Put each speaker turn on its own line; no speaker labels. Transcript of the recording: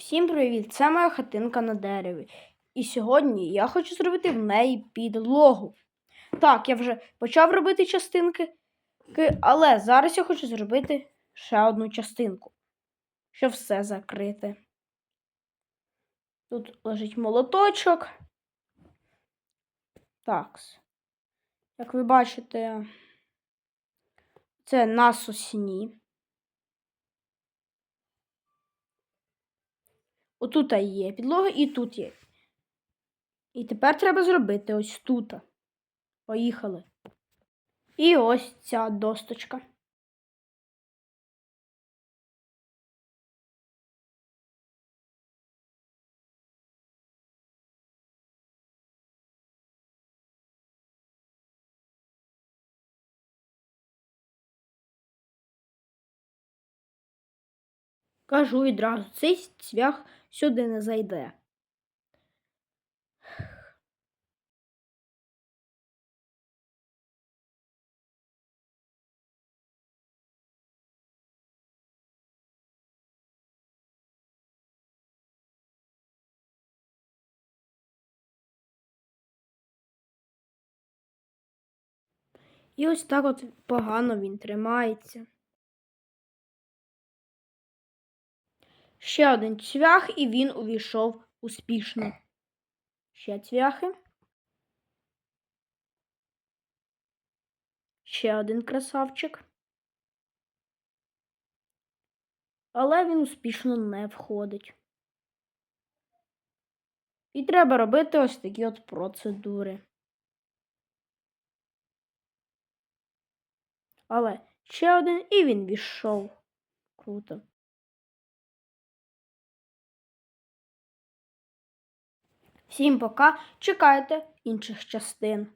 Всім привіт! Це моя хатинка на дереві. І сьогодні я хочу зробити в неї підлогу. Так, я вже почав робити частинки, але зараз я хочу зробити ще одну частинку, щоб все закрити. Тут лежить молоточок. Так. Як ви бачите, це на сосні. Отут є підлога і тут є. І тепер треба зробити ось тут. Поїхали. І ось ця досточка. Кажу відразу, цей цвях сюди не зайде. І ось так от погано він тримається. Ще один цвях, і він увійшов успішно. Ще цвяхи. Ще один красавчик. Але він успішно не входить. І треба робити ось такі от процедури. Але ще один і він війшов. Круто. Всім пока. Чекайте інших частин.